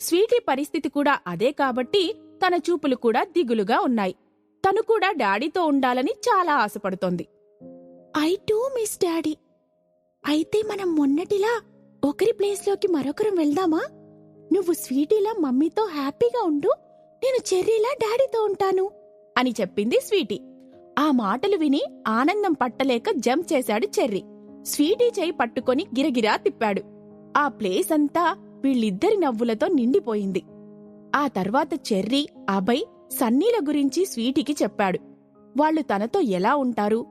Sweety పరిస్థితి కూడా అదే కాబట్టి తన చూపులు కూడా దిగులుగా ఉన్నాయి. తను కూడా డాడీతో ఉండాలని చాలా ఆశపడుతోంది. I too miss daddy. అయితే మనం మొన్నటిలా ఒకరి ప్లేస్లోకి మరొకరం వెళ్దామా? నువ్వు స్వీటీలా మమ్మీతో హ్యాపీగా ఉండు నేను చెర్రీలా డాడీతో ఉంటాను. అని చెప్పింది స్వీటీ. ఆ మాటలు విని ఆనందం పట్టలేక జంప్ చేశాడు చెర్రీ. స్వీటీ చేయి పట్టుకొని గిరగిరా తిప్పాడు. ఆ ప్లేస్ అంతా వీళ్ళిద్దరి నవ్వులతో నిండిపోయింది. ఆ తర్వాత చెర్రీ అభయ్ సన్నీల గురించి స్వీటీకి చెప్పాడు. వాళ్ళు తనతో ఎలా ఉంటారు?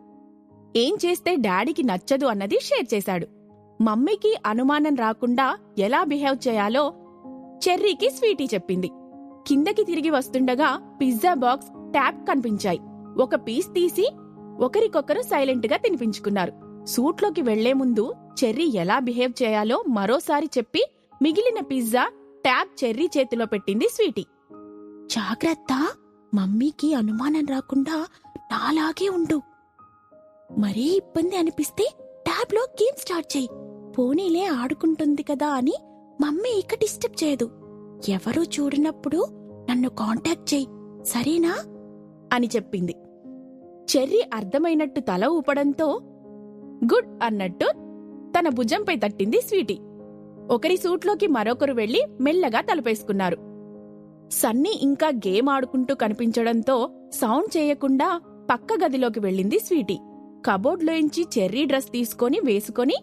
ఏం చేస్తే డాడీకి నచ్చదు అన్నది షేర్ చేశాడు. మమ్మీకి అనుమానం రాకుండా ఎలా బిహేవ్ చేయాలో చెర్రీకి స్వీటీ చెప్పింది. కిందకి తిరిగి వస్తుండగా పిజ్జా బాక్స్ ట్యాప్ కనిపించాయి. ఒక పీస్ తీసి ఒకరికొకరు సైలెంట్గా తినిపించుకున్నారు. సూట్లోకి వెళ్ళే ముందు చెర్రీ ఎలా బిహేవ్ చేయాలో మరోసారి చెప్పి మిగిలిన పిజ్జా ట్యాబ్ చెర్రీ చేతిలో పెట్టింది స్వీటీ. జాగ్రత్త మమ్మీకి అనుమానం రాకుండా నాలాగే ఉండు. మరీ ఇబ్బంది అనిపిస్తే ట్యాబ్లో గేమ్ స్టార్ట్ చేయి. పోనీలే ఆడుకుంటుంది కదా అని మమ్మీ ఇక డిస్టర్బ్ చేయదు. ఎవరూ చూడనప్పుడు నన్ను కాంటాక్ట్ చేయి సరేనా? అని చెప్పింది. చెర్రీ అర్థమైనట్టు తల ఊపడంతో గుడ్ అన్నట్టు తన భుజంపై తట్టింది స్వీటీ. ఒకరి సూట్లోకి మరొకరు వెళ్ళి మెల్లగా తలుపేసుకున్నారు. సన్నీ ఇంకా గేమ్ ఆడుకుంటూ కనిపించడంతో సౌండ్ చేయకుండా పక్క గదిలోకి వెళ్ళింది స్వీటీ. కబోర్డ్లోంచి చెర్రీ డ్రెస్ తీసుకొని వేసుకొని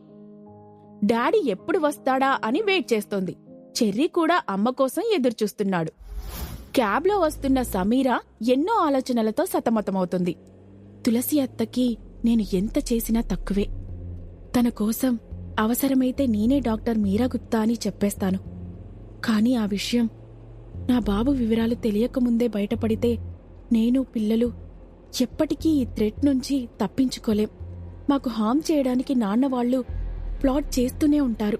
డాడీ ఎప్పుడు వస్తాడా? అని వెయిట్ చేస్తోంది. చెర్రీ కూడా అమ్మ కోసం ఎదురుచూస్తున్నాడు. క్యాబ్లో వస్తున్న సమీరా ఎన్నో ఆలోచనలతో సతమతమవుతుంది. తులసి అత్తకి నేను ఎంత చేసినా తక్కువే. తన కోసం అవసరమైతే నేనే డాక్టర్ మీరా గుప్తా అని చెప్పేస్తాను. కానీ ఆ విషయం నా బాబు వివరాలు తెలియకముందే బయటపడితే నేను పిల్లలు ఎప్పటికీ ఈ థ్రెట్ నుంచి తప్పించుకోలేం. మాకు హామ్ చేయడానికి నాన్న వాళ్ళు ప్లాట్ చేస్తూనే ఉంటారు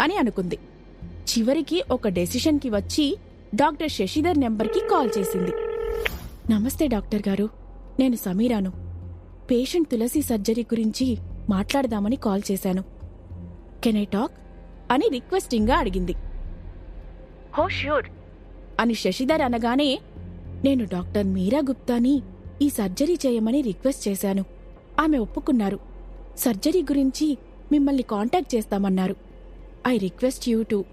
అని అనుకుంది. చివరికి ఒక డెసిషన్కి వచ్చి డాక్టర్ శశిధర్ నెంబర్కి కాల్ చేసింది. నమస్తే డాక్టర్ గారు నేను సమీరాను. పేషెంట్ తులసి సర్జరీ గురించి మాట్లాడదామని కాల్ చేశాను. Can I talk? అని రిక్వెస్టింగ్గా అడిగింది. హో ష్యూర్ అని శశిధర్ అనగానే నేను డాక్టర్ మీరా గుప్తాని ఈ సర్జరీ చేయమని రిక్వెస్ట్ చేశాను. ఆమె ఒప్పుకున్నారు. సర్జరీ గురించి మిమ్మల్ని కాంటాక్ట్ చేస్తామన్నారు. I request you to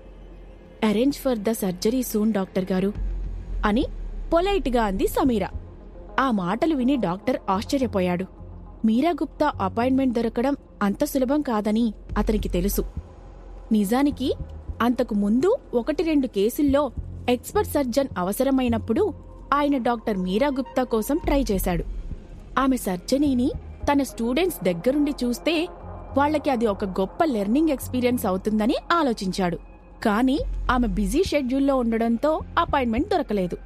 arrange for the surgery soon doctor గారు అని పొలైట్గా అంది సమీరా. ఆ మాటలు విని డాక్టర్ ఆశ్చర్యపోయాడు. మీరా గుప్తా అపాయింట్మెంట్ దొరకడం అంత సులభం కాదని అతనికి తెలుసు. నిజానికి అంతకు ముందు ఒకటి రెండు కేసుల్లో ఎక్స్పర్ట్ సర్జన్ అవసరమైనప్పుడు ఆయన డాక్టర్ మీరా గుప్తా కోసం ట్రై చేశాడు. ఆమె సర్జనీని తన స్టూడెంట్స్ దగ్గరుండి చూస్తే వాళ్ళకి అది ఒక గొప్ప లెర్నింగ్ ఎక్స్పీరియన్స్ అవుతుందని ఆలోచించాడు. కానీ ఆమె బిజీ షెడ్యూల్లో ఉండడంతో అపాయింట్మెంట్ దొరకలేదు.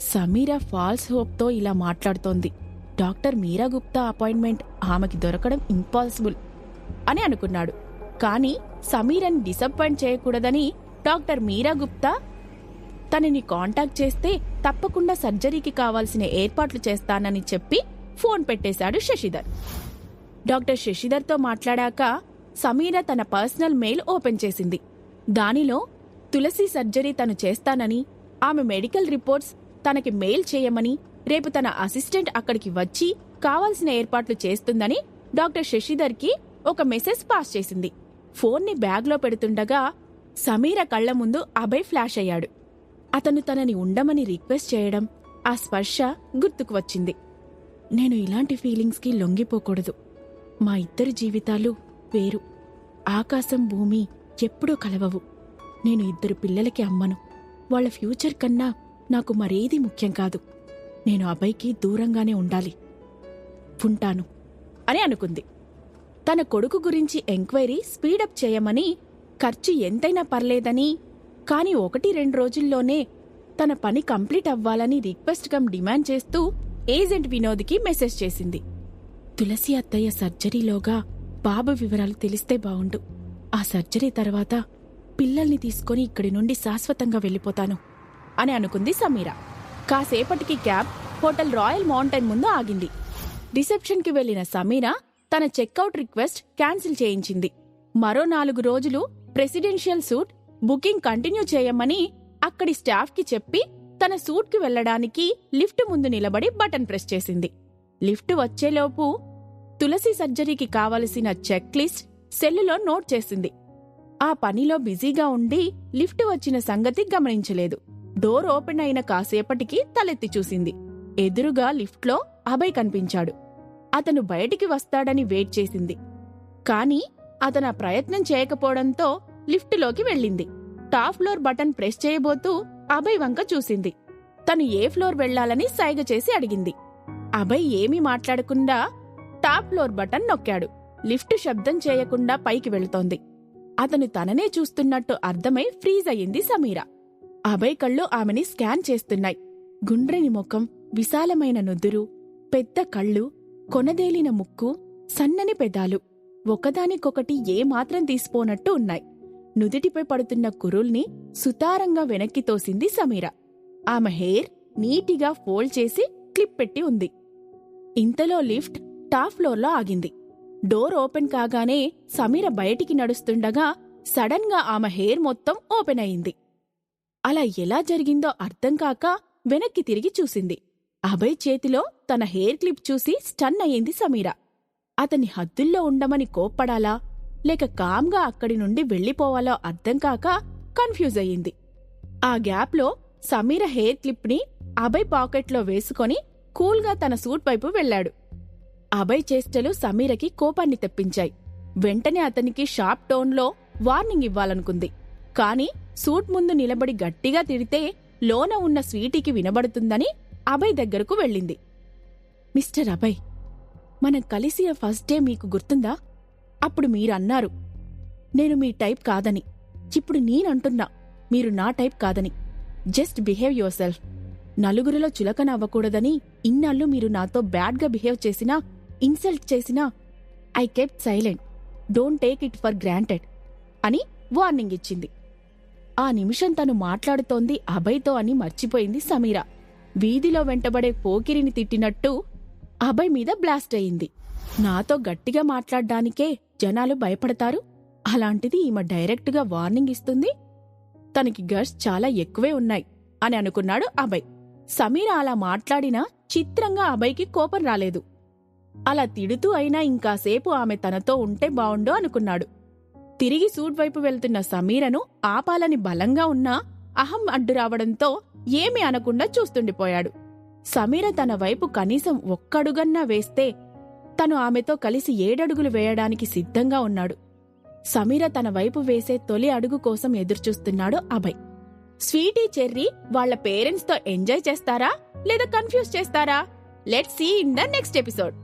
సమీరా ఫాల్స్ హోప్తో ఇలా మాట్లాడుతోంది. డాక్టర్ మీరా గుప్తా అపాయింట్మెంట్ ఆమెకి దొరకడం ఇంపాసిబుల్ అని అనుకున్నాడు. కానీ సమీరని డిసప్పాయింట్ చేయకూడదని డాక్టర్ మీరా గుప్తా తనని కాంటాక్ట్ చేస్తే తప్పకుండా సర్జరీకి కావాల్సిన ఏర్పాట్లు చేస్తానని చెప్పి ఫోన్ పెట్టేశాడు శశిధర్. డాక్టర్ శశిధర్తో మాట్లాడాక సమీర తన పర్సనల్ మెయిల్ ఓపెన్ చేసింది. దానిలో తులసి సర్జరీ తను చేస్తానని ఆమె మెడికల్ రిపోర్ట్స్ తనకి మెయిల్ చేయమని రేపు తన అసిస్టెంట్ అక్కడికి వచ్చి కావాల్సిన ఏర్పాట్లు చేస్తుందని డాక్టర్ శశిధర్కి ఒక మెసేజ్ పాస్ చేసింది. ఫోన్ని బ్యాగ్లో పెడుతుండగా సమీర కళ్ళ ముందు అభయ్ ఫ్లాష్ అయ్యాడు. అతను తనని ఉండమని రిక్వెస్ట్ చేయడం ఆ స్పర్శ గుర్తుకు వచ్చింది. నేను ఇలాంటి ఫీలింగ్స్కి లొంగిపోకూడదు. మా ఇద్దరి జీవితాలు వేరు. ఆకాశం భూమి ఎప్పుడూ కలవవు. నేను ఇద్దరు పిల్లలకి అమ్మను. వాళ్ళ ఫ్యూచర్ కన్నా నాకు మరేది ముఖ్యం కాదు. నేను అభయ్కి దూరంగానే ఉండాలి. ఉంటాను అని అనుకుంది. తన కొడుకు గురించి ఎంక్వైరీ స్పీడప్ చేయమని ఖర్చు ఎంతైనా పర్లేదని కాని ఒకటి రెండు రోజుల్లోనే తన పని కంప్లీట్ అవ్వాలని రిక్వెస్ట్ కమ్ డిమాండ్ చేస్తూ ఏజెంట్ వినోద్కి మెసేజ్ చేసింది. తులసి అత్తయ్య సర్జరీలోగా బాబు వివరాలు తెలిస్తే బావుండు. ఆ సర్జరీ తర్వాత పిల్లల్ని తీసుకొని ఇక్కడి నుండి శాశ్వతంగా వెళ్ళిపోతాను అని అనుకుంది సమీరా. కాసేపటికి క్యాబ్ హోటల్ రాయల్ మౌంటైన్ ముందు ఆగింది. రిసెప్షన్కి వెళ్ళిన సమీనా తన చెక్అవుట్ రిక్వెస్ట్ క్యాన్సిల్ చేయించింది. మరో నాలుగు రోజులు ప్రెసిడెన్షియల్ సూట్ బుకింగ్ కంటిన్యూ చేయమని అక్కడి స్టాఫ్కి చెప్పి తన సూట్కి వెళ్ళడానికి లిఫ్ట్ ముందు నిలబడి బటన్ ప్రెస్ చేసింది. లిఫ్ట్ వచ్చేలోపు తులసి సర్జరీకి కావలసిన చెక్ లిస్ట్ సెల్లులో నోట్ చేసింది. ఆ పనిలో బిజీగా ఉండి లిఫ్ట్ వచ్చిన సంగతి గమనించలేదు. డోర్ ఓపెన్ అయిన కాసేపటికి తలెత్తి చూసింది. ఎదురుగా లిఫ్ట్లో అభయ్ కనిపించాడు. అతను బయటికి వస్తాడని వెయిట్ చేసింది. కాని అతను ప్రయత్నం చేయకపోవడంతో లిఫ్టులోకి వెళ్ళింది. టాప్ ఫ్లోర్ బటన్ ప్రెస్ చేయబోతూ అభయ్ వంక చూసింది. తను ఏ ఫ్లోర్ వెళ్ళాలని సైగ చేసి అడిగింది. అభయ్ ఏమీ మాట్లాడకుండా టాప్ ఫ్లోర్ బటన్ నొక్కాడు. లిఫ్ట్ శబ్దం చేయకుండా పైకి వెళుతోంది. అతను తననే చూస్తున్నట్టు అర్థమై ఫ్రీజ్ అయ్యింది సమీరా. అభయ్ కళ్ళు ఆమెని స్కాన్ చేస్తున్నాయి. గుండ్రని ముఖం విశాలమైన నుదురు పెద్ద కళ్ళు కొనదేలిన ముక్కు సన్నని పెదాలు. ఒకదానికొకటి ఏమాత్రం తీసిపోనట్టు ఉన్నాయి. నుదిటిపై పడుతున్న కురుల్ని సుతారంగా వెనక్కి తోసింది సమీర. ఆమె హెయిర్ నీటిగా ఫోల్డ్ చేసి క్లిప్ పెట్టి ఉంది. ఇంతలో లిఫ్ట్ టాప్ ఫ్లోర్లో ఆగింది. డోర్ ఓపెన్ కాగానే సమీర బయటికి నడుస్తుండగా సడన్గా ఆమె హెయిర్ మొత్తం ఓపెన్ అయింది. అలా ఎలా జరిగిందో అర్థం కాక వెనక్కి తిరిగి చూసింది. అభయ్ చేతిలో తన హెయిర్ క్లిప్ చూసి స్టన్ అయింది సమీర. అతని హద్దుల్లో ఉండమని కోప్పడాలా లేక కామ్గా అక్కడి నుండి వెళ్ళిపోవాలో అర్థం కాక కన్ఫ్యూజ్ అయ్యింది. ఆ గ్యాప్లో సమీర హెయిర్ క్లిప్ని అభయ్ పాకెట్లో వేసుకొని కూల్గా తన సూట్ వైపు వెళ్ళాడు. అభయ్ చేష్టలు సమీరకి కోపాన్ని తెప్పించాయి. వెంటనే అతనికి షార్ప్ టోన్లో వార్నింగ్ ఇవ్వాలనుకుంది. కాని సూట్ ముందు నిలబడి గట్టిగా తిడితే లోన ఉన్న స్వీటీకి వినబడుతుందని అభయ్ దగ్గరకు వెళ్ళింది. మిస్టర్ అభయ్ మనం కలిసిన ఫస్ట్ డే మీకు గుర్తుందా? అప్పుడు మీరన్నారు నేను మీ టైప్ కాదని. ఇప్పుడు నేనంటున్నా మీరు నా టైప్ కాదని. జస్ట్ బిహేవ్ యువర్ సెల్ఫ్ నలుగురిలో చులకన అవ్వకూడదని ఇన్నాళ్ళు మీరు నాతో బ్యాడ్గా బిహేవ్ చేసినా ఇన్సల్ట్ చేసినా I kept silent. Don't take it for granted అని వార్నింగ్ ఇచ్చింది. ఆ నిమిషం తను మాట్లాడుతోంది అభయ్తో అని మర్చిపోయింది సమీర. వీధిలో వెంటబడే పోకిరిని తిట్టినట్టు అభయ్ మీద బ్లాస్ట్ అయింది. నాతో గట్టిగా మాట్లాడ్డానికే జనాలు భయపడతారు. అలాంటిది ఈమె డైరెక్ట్గా వార్నింగ్ ఇస్తుంది. తనకి గర్స్ చాలా ఎక్కువే ఉన్నాయి అని అనుకున్నాడు అభయ్. సమీర అలా మాట్లాడినా చిత్రంగా అభయ్కి కోపం రాలేదు. అలా తిడుతూ అయినా ఇంకాసేపు ఆమె తనతో ఉంటే బావుండు అనుకున్నాడు. తిరిగి సూట్ వైపు వెళ్తున్న సమీరను ఆపాలని బలంగా ఉన్నా అహం అడ్డు రావడంతో ఏమీ అనకుండా చూస్తుండిపోయాడు. సమీర తన వైపు కనీసం ఒక్కడుగన్నా వేస్తే తను ఆమెతో కలిసి ఏడడుగులు వేయడానికి సిద్ధంగా ఉన్నాడు. సమీర తన వైపు వేసే తొలి అడుగు కోసం ఎదురుచూస్తున్నాడు అభయ్. స్వీటీ చెర్రీ వాళ్ళ పేరెంట్స్తో ఎంజాయ్ చేస్తారా లేదా కన్ఫ్యూజ్ చేస్తారా? Let see in the next episode.